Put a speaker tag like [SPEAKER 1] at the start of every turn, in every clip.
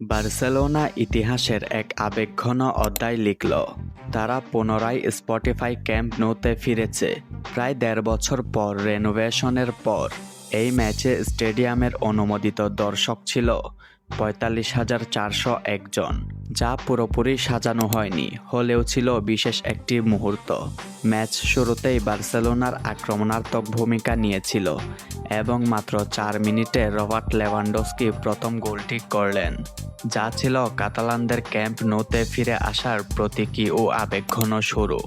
[SPEAKER 1] Barcelona ইতিহাসের এক আবেগঘন অধ্যায় লিখল। তারা পুনরায় স্পটিফাই ক্যাম্প নোতে ফিরেছে। প্রায় দেড় বছর পর রেনোভেশনের পর এই ম্যাচে স্টেডিয়ামের অনুমোদিত দর্শক ছিল পঁয়তাল্লিশ হাজার চারশো একজন যা পুরোপুরি সাজানো হয়নি, হলেও ছিল বিশেষ একটি মুহূর্ত। ম্যাচ শুরুতেই বার্সেলোনার আক্রমণাত্মক ভূমিকা নিয়েছিল, এবং মাত্র চার মিনিটে রবার্ট লেভানডস্কি প্রথম গোলটি করলেন, যা ছিল কাতালানদের ক্যাম্প নোতে ফিরে আসার প্রতীকী ও আবেগঘন শুরু।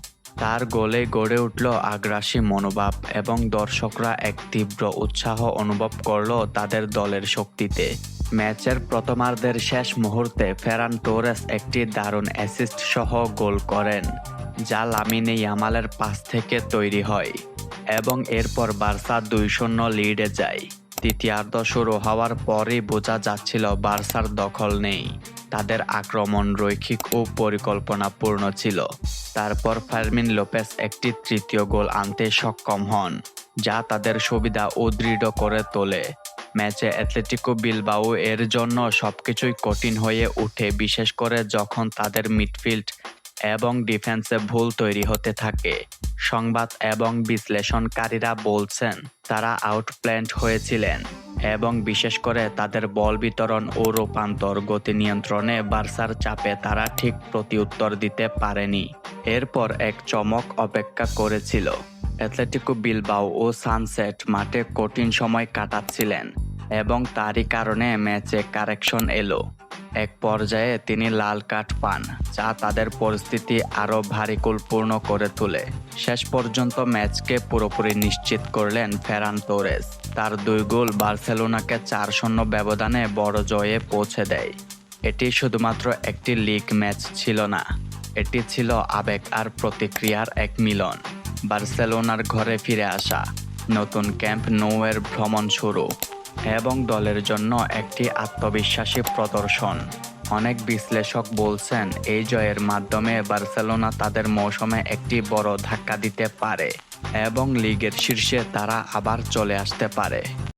[SPEAKER 1] তার গোলে গড়ে উঠল আগ্রাসী মনোভাব, এবং দর্শকরা এক তীব্র উৎসাহ অনুভব করল তাদের দলের শক্তিতে। ম্যাচের প্রথমার্ধের শেষ মুহূর্তে ফেরান টোরেস একটি দারুণ অ্যাসিস্ট সহ গোল করেন, যা লামিনে ইয়ামালের পাস থেকে তৈরি হয় এবং এরপর বার্সা দুই শূন্য লিডে যায়। তৃতীয়ার্ধ শুরু হওয়ার পরই বোঝা যাচ্ছিল বার্সার দখল নেই। তাদের আক্রমণ রৈখিক ও পরিকল্পনাপূর্ণ ছিল। তারপর ফার্মিন লোপেস একটি তৃতীয় গোল আনতে সক্ষম হন। যা তাদের সুবিধা ও দৃঢ় করে তোলে। ম্যাচে অ্যাথলেটিকো বিলবাও এর জন্য সবকিছুই কঠিন হয়ে ওঠে, বিশেষ করে যখন তাদের মিডফিল্ড এবং ডিফেন্সে ভুল তৈরি হতে থাকে। সংবাদ এবং বিশ্লেষণকারীরা বলছেন, তারা আউটপ্ল্যান্ড হয়েছিলেন এবং বিশেষ করে তাদের বল বিতরণ ও রূপান্তর গতি নিয়ন্ত্রণে বার্সার চাপে তারা ঠিক প্রতিউত্তর দিতে পারেনি। এরপর এক চমক অপেক্ষা করেছিল। অ্যাথলেটিকো বিলবাও ও সানসেট মাঠে কঠিন সময় কাটাচ্ছিলেন এবং তারই কারণে ম্যাচে কারেকশন এলো। এক পর্যায়ে তিনি লাল কার্ড পান, যা তাদের পরিস্থিতি আরও ভারিকুলপূর্ণ করে তোলে। শেষ পর্যন্ত ম্যাচকে পুরোপুরি নিশ্চিত করলেন ফেরান তোরেস। তার দুই গোল বার্সেলোনাকে চার শূন্য ব্যবধানে বড় জয়ে পৌঁছে দেয়। এটি শুধুমাত্র একটি লিগ ম্যাচ ছিল না, এটি ছিল আবেগ আর প্রতিক্রিয়ার এক মিলন। বার্সেলোনার ঘরে ফিরে আসা। নতুন ক্যাম্প নৌয়ের ভ্রমণ শুরু এবং দলের জন্য একটি আত্মবিশ্বাসী প্রদর্শন। অনেক বিশ্লেষক বলছেন, এই জয়ের মাধ্যমে বার্সেলোনা তাদের মৌসুমে একটি বড় ধাক্কা দিতে পারে এবং লিগের শীর্ষে তারা আবার চলে আসতে পারে।